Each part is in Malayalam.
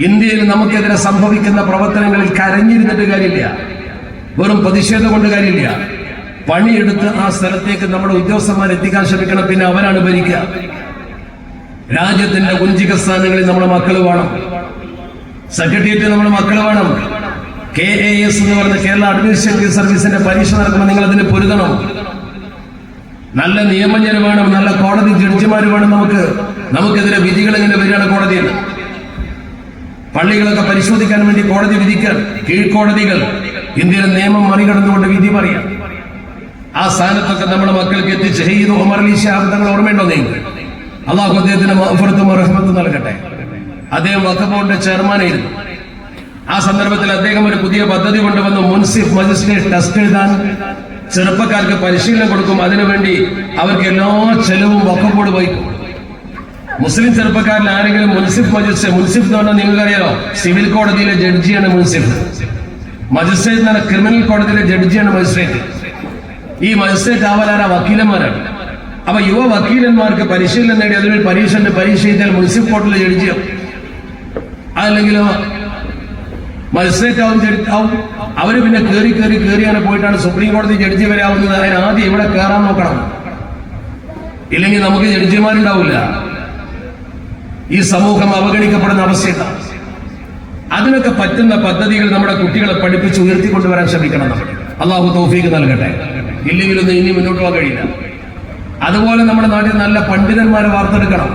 ഇന്ത്യയിൽ നമുക്കെതിരെ സംഭവിക്കുന്ന പ്രവർത്തനങ്ങളിൽ കരഞ്ഞിരുന്നിട്ട് കാര്യമില്ല. വെറും പ്രതിഷേധം കൊണ്ട് കാര്യമില്ല. പണിയെടുത്ത് ആ സ്ഥലത്തേക്ക് നമ്മുടെ ഉദ്യോഗസ്ഥന്മാർ എത്തിക്കാൻ ശ്രമിക്കണം പിന്നെ അവരാണ് ഭരിക്കുക. രാജ്യത്തിന്റെ കുഞ്ചിക സ്ഥാനങ്ങളിൽ നമ്മുടെ മക്കൾ വേണം. സെക്രട്ടേറിയറ്റ് നമ്മുടെ മക്കൾ വേണം. കെ എ എസ് എന്ന് പറയുന്ന കേരള അഡ്മിനിസ്ട്രേറ്റീവ് സർവീസിന്റെ പരീക്ഷ നടക്കുമ്പോൾ നിങ്ങൾ അതിന് പൊരുതണം. നല്ല നിയമജ്ഞർ വേണം നല്ല കോടതി ജഡ്ജിമാർ വേണം നമുക്ക്. നമുക്കെതിരെ വിധികൾ ഇങ്ങനെ വരികയാണ് കോടതിയിൽ? പള്ളികളൊക്കെ പരിശോധിക്കാൻ വേണ്ടി കോടതി വിധിക്കാൻ കീഴ്ക്കോടതികൾ ഇന്ത്യയിലെ നിയമം മറികടന്നുകൊണ്ട് വിധി പറയാം. ആ സ്ഥാനത്തൊക്കെ നമ്മുടെ മക്കൾക്ക് എത്തിച്ച് ഹെയ്ത് ഉമർ അലി ഷാബ് തങ്ങൾ ഓർമ്മയുണ്ടോ നിങ്ങൾ അള്ളാഹു അദ്ദേഹത്തിന് റഹ്മത്തും നൽകട്ടെ. അദ്ദേഹം വക്കബോർഡിന്റെ ചെയർമാനായിരുന്നു ആ സന്ദർഭത്തിൽ അദ്ദേഹം ഒരു പുതിയ പദ്ധതി കൊണ്ടുവന്നു. മുൻസിഫ് മജിസ്ട്രേറ്റ് ടെസ്റ്റ് എഴുതാൻ. ചെറുപ്പക്കാർക്ക് പരിശീലനം കൊടുക്കും. അതിനുവേണ്ടി അവർക്ക് എല്ലാ ചെലവും വക്കബോർഡ് വഹിക്കും. മുസ്ലിം ചെറുപ്പക്കാരിൽ ആരെങ്കിലും മുൻസിഫ് മജിസ്ട്രേറ്റ് മുൻസിഫ് എന്ന് പറഞ്ഞാൽ നിങ്ങൾക്കറിയാലോ സിവിൽ കോടതിയിലെ ജഡ്ജിയാണ് മുൻസിഫ്. മജിസ്ട്രേറ്റ് എന്ന് പറഞ്ഞാൽ ക്രിമിനൽ കോടതിയിലെ ജഡ്ജിയാണ് മജിസ്ട്രേറ്റ്. ഈ മജിസ്ട്രേറ്റ് ആവാലാര വക്കീലന്മാരാണ്. അപ്പൊ യുവ വക്കീലന്മാർക്ക് പരിശീലനം നേടി അതിൽ പരീക്ഷ പരീക്ഷ ചെയ്താൽ മുൻസിഫ് കോർട്ടിലെ ജഡ്ജിയോ. അതല്ലെങ്കിലോ മജിസ്ട്രേറ്റ് ആവും ആവും. അവർ പിന്നെ കയറി കയറി കയറിയാണ് പോയിട്ടാണ് സുപ്രീം കോടതി ജഡ്ജി വരെ ആവുന്നത്. അതിന് ആദ്യം ഇവിടെ കയറാൻ നോക്കണം? ഇല്ലെങ്കിൽ നമുക്ക് ജഡ്ജിമാരുണ്ടാവില്ല. ഈ സമൂഹം അവഗണിക്കപ്പെടുന്ന അവസ്ഥയാണ് അതിനൊക്കെ പറ്റുന്ന പദ്ധതികൾ നമ്മുടെ കുട്ടികളെ പഠിപ്പിച്ച് ഉയർത്തിക്കൊണ്ടുവരാൻ ശ്രമിക്കണം നമ്മൾ. അള്ളാഹു തോഫീക്ക് നൽകട്ടെ. ഇല്ലെങ്കിലൊന്നും ഇനി മുന്നോട്ട് പോകാൻ കഴിയില്ല. അതുപോലെ നമ്മുടെ നാട്ടിൽ നല്ല പണ്ഡിതന്മാരെ വാർത്തെടുക്കണം.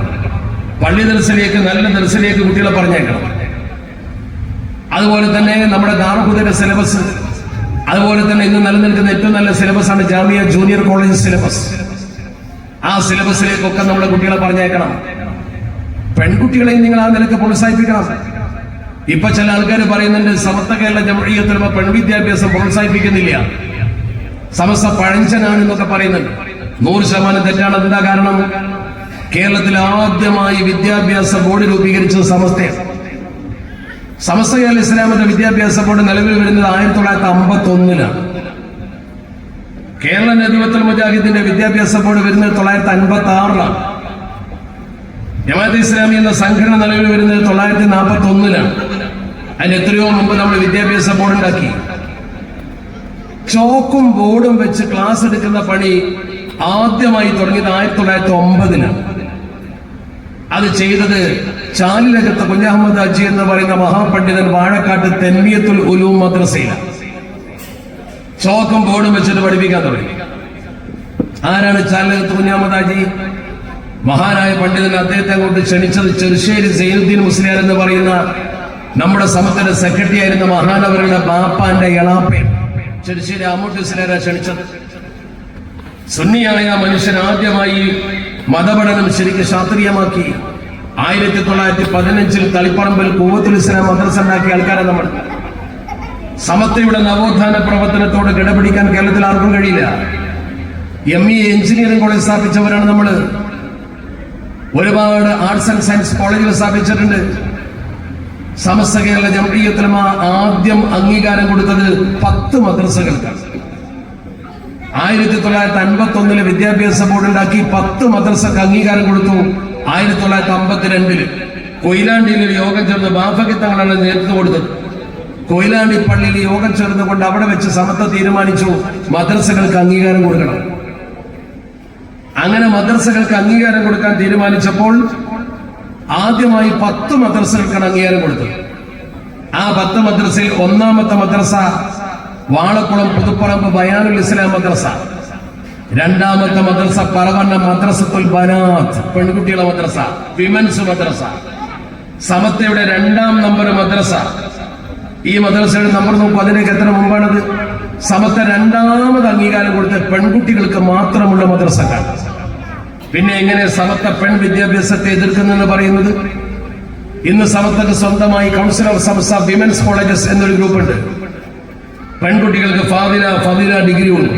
പള്ളി ദർശനയിലേക്ക് നല്ല ദർശനയിലേക്ക് കുട്ടികളെ പറഞ്ഞേക്കണം അതുപോലെ തന്നെ നമ്മുടെ ദാർഹുദയുടെ സിലബസ് അതുപോലെ തന്നെ ഇന്ന് നിലനിൽക്കുന്ന ഏറ്റവും നല്ല സിലബസ് ആണ് ജാമിയ ജൂനിയർ കോളേജ് സിലബസ്. ആ സിലബസിലേക്കൊക്കെ നമ്മുടെ കുട്ടികളെ പറഞ്ഞേക്കണം പെൺകുട്ടികളെയും നിങ്ങൾ ആ നിലയ്ക്ക് പ്രോത്സാഹിപ്പിക്കണം. ഇപ്പൊ ചില ആൾക്കാർ പറയുന്നുണ്ട് സമസ്ത കേരള ജമഴീയത്തിൽ പെൺവിദ്യാഭ്യാസം പ്രോത്സാഹിപ്പിക്കുന്നില്ല. സമസ്ത പഴഞ്ചനാണ് എന്നൊക്കെ പറയുന്നുണ്ട്. നൂറ് ശതമാനം തെറ്റാണ് എന്താ കാരണം. കേരളത്തിൽ ആദ്യമായി വിദ്യാഭ്യാസ ബോർഡ് രൂപീകരിച്ചത് സമസ്തയാണ്. സമസ്ത കേരള ഇസ്ലാമിന്റെ വിദ്യാഭ്യാസ ബോർഡ് നിലവിൽ വരുന്നത് ആയിരത്തി തൊള്ളായിരത്തി അമ്പത്തി ഒന്നിലാണ് കേരള നദിവത്തൽ മുജാഹിദിന്റെ വിദ്യാഭ്യാസ ബോർഡ് വരുന്നത് തൊള്ളായിരത്തി അൻപത്തി ആറിലാണ്. ജമാഅത്ത് ഇസ്ലാമി എന്ന സംഘടന നിലവിൽ വരുന്നത് തൊള്ളായിരത്തി നാൽപ്പത്തി ഒന്നിലാണ് അതിന് എത്രയോ മുമ്പ് നമ്മൾ വിദ്യാഭ്യാസ ബോർഡ് ഉണ്ടാക്കി ചോക്കും ബോർഡും വെച്ച് ക്ലാസ് എടുക്കുന്ന പണി ആദ്യമായി തുടങ്ങിയത് ആയിരത്തി തൊള്ളായിരത്തി ഒമ്പതിലാണ് അത് ചെയ്തത് ചാലിലകത്ത് കുഞ്ഞഹമ്മദ് അജി എന്ന് പറയുന്ന മഹാപണ്ഡിതൻ വാഴക്കാട്ട് തെന്മിയത്തുൽ ഉലൂം മദ്രസയിലാണ് ചോക്കും ബോർഡും വെച്ചിട്ട് പഠിപ്പിക്കാൻ തുടങ്ങി. ആരാണ് ചാലിലകത്ത് കുഞ്ഞഹമ്മദ് അജി? മഹാനായ പണ്ഡിതൻ അദ്ദേഹത്തെ അങ്ങോട്ട് ക്ഷണിച്ചത് ചെറുശ്ശേരി സൈനുദ്ദീൻ മുസ്ലിയാർ എന്ന് പറയുന്ന നമ്മുടെ സമത്തിന്റെ സെക്രട്ടറി ആയിരുന്ന മഹാനവരുടെ ബാപ്പാന്റെ എളാപ്പൻ. ചെറുശ്ശേരി അമ്മൂട്ടി മുസ്ലിയാരെ ക്ഷണിച്ചത്. സുന്നിയായ മനുഷ്യൻ ആദ്യമായി മതപഠനം ശരിക്കും ശാസ്ത്രീയമാക്കി. ആയിരത്തി തൊള്ളായിരത്തി പതിനഞ്ചിൽ തളിപ്പറമ്പിൽ കൂവത്തുൽ ഇസ്ലാം മദ്രസ ഉണ്ടാക്കിയ ആൾക്കാരെ നമ്മൾ. സമത്വയുടെ നവോത്ഥാന പ്രവർത്തനത്തോട് കിടപിടിക്കാൻ കേരളത്തിൽ ആർക്കും കഴിയില്ല. എം ഇ എഞ്ചിനീയറിംഗ് കോളേജ് സ്ഥാപിച്ചവരാണ് നമ്മൾ. ഒരുപാട് ആർട്സ് ആൻഡ് സയൻസ് കോളേജുകൾ സ്ഥാപിച്ചിട്ടുണ്ട്. സമസ്ത കേരള ജംഇയ്യത്തുലമ ആദ്യം അംഗീകാരം കൊടുത്തത് പത്ത് മദ്രസകൾക്കാണ്. ആയിരത്തി തൊള്ളായിരത്തി അൻപത്തി ഒന്നിൽ വിദ്യാഭ്യാസ ബോർഡ് ഉണ്ടാക്കി പത്ത് മദ്രസക്ക് അംഗീകാരം കൊടുത്തു ആയിരത്തി തൊള്ളായിരത്തി അമ്പത്തിരണ്ടിൽ കൊയിലാണ്ടിയിൽ ഒരു യോഗം ചേർന്ന് ബാഫക്കി തങ്ങളാണ് നേതൃത്വം കൊടുത്തത്. കൊയിലാണ്ടി പള്ളിയിൽ യോഗം ചേർന്നുകൊണ്ട് അവിടെ വെച്ച് സമത്വം തീരുമാനിച്ചു. മദ്രസകൾക്ക് അംഗീകാരം കൊടുക്കണം. അങ്ങനെ മദ്രസകൾക്ക് അംഗീകാരം കൊടുക്കാൻ തീരുമാനിച്ചപ്പോൾ ആദ്യമായി പത്ത് മദ്രസകൾക്കാണ് അംഗീകാരം കൊടുത്തത്. ആ പത്ത് മദ്രസയിൽ ഒന്നാമത്തെ മദ്രസ വാളക്കുളം പുതുപ്പറമ്പ് ബയാനുൽ ഇസ്ലാം മദ്രസ. രണ്ടാമത്തെ മദ്രസ പറവണ്ണ മദ്രസത്തുൽ ബനാത്ത് പെൺകുട്ടികളുടെ മദ്രസ വിമൻസ് മദ്രസ. സമത്തയുടെ രണ്ടാം നമ്പർ മദ്രസ. ഈ മദ്രസയുടെ നമ്പർ നോക്കൂ അതിലേക്ക് എത്ര മുമ്പാണത്? സമത്ത രണ്ടാമത് അംഗീകാരം കൊടുത്ത് പെൺകുട്ടികൾക്ക് മാത്രമുള്ള മദ്രസക്കാർ പിന്നെ എങ്ങനെ സമത്വ പെൺ വിദ്യാഭ്യാസത്തെ എതിർക്കുന്നെന്ന് പറയുന്നത്? ഇന്ന് സമത്വക്ക് സ്വന്തമായി കൗൺസിൽ ഓഫ് സംസ്ഥ വിമൻസ് കോളേജസ് എന്നൊരു ഗ്രൂപ്പ് ഉണ്ട് പെൺകുട്ടികൾക്ക് ഫാദില ഫതില ഡിഗ്രി ഉണ്ട്.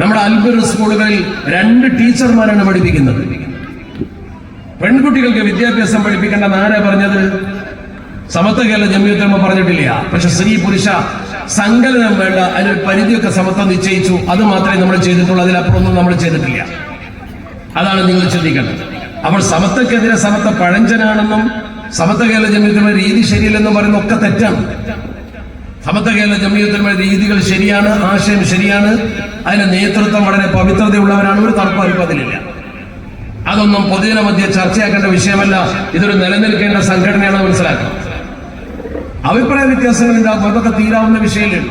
നമ്മുടെ അൽബർ സ്കൂളുകളിൽ രണ്ട് ടീച്ചർമാരാണ് പഠിപ്പിക്കുന്നത്. പെൺകുട്ടികൾക്ക് വിദ്യാഭ്യാസം പഠിപ്പിക്കേണ്ടെന്ന് ആരാ പറഞ്ഞത്? സമത്വ കേരള ജമ്മിയത്തമ്മ പറഞ്ഞിട്ടില്ല. പക്ഷെ സ്ത്രീ പുരുഷ സങ്കലനം വേണ്ട അതിനൊരു പരിധിയൊക്കെ സമത്വം നിശ്ചയിച്ചു. അത് മാത്രമേ നമ്മൾ ചെയ്തിട്ടുള്ളൂ. അതിലപ്പുറമൊന്നും നമ്മൾ ചെയ്തിട്ടില്ല. അതാണ് നിങ്ങൾ ചിന്തിക്കേണ്ടത് അപ്പോൾ സമത്വക്കെതിരെ സമത്വ പഴഞ്ചനാണെന്നും സമത്വ കേരള ജമീയത്തിലുള്ള രീതി ശരിയല്ലെന്നും പറയുന്ന ഒക്കെ തെറ്റാണ്. സമത്വ കേരള ജമീയത്തിലുള്ള രീതികൾ ശരിയാണ് ആശയം ശരിയാണ് അതിന്റെ നേതൃത്വം വളരെ പവിത്രതയുള്ളവരാണ് ഒരു തർക്കം അതൊന്നും പൊതുജന മധ്യ ചർച്ചയാക്കേണ്ട വിഷയമല്ല ഇതൊരു നിലനിൽക്കേണ്ട സംഘടനയാണ് മനസ്സിലാക്കണം. അഭിപ്രായ വ്യത്യാസങ്ങൾ ഉണ്ടാകും അതൊക്കെ തീരാവുന്ന വിഷയമില്ല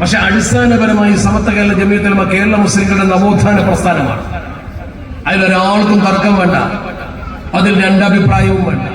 പക്ഷെ അടിസ്ഥാനപരമായി സമത്വ കേരള ജമീയത്തിലുമ കേരള മുസ്ലിങ്ങളുടെ നവോത്ഥാന പ്രസ്ഥാനമാണ്. അതിലൊരാൾക്കും തർക്കം വേണ്ട. അതിൽ രണ്ടഭിപ്രായവും വേണ്ട.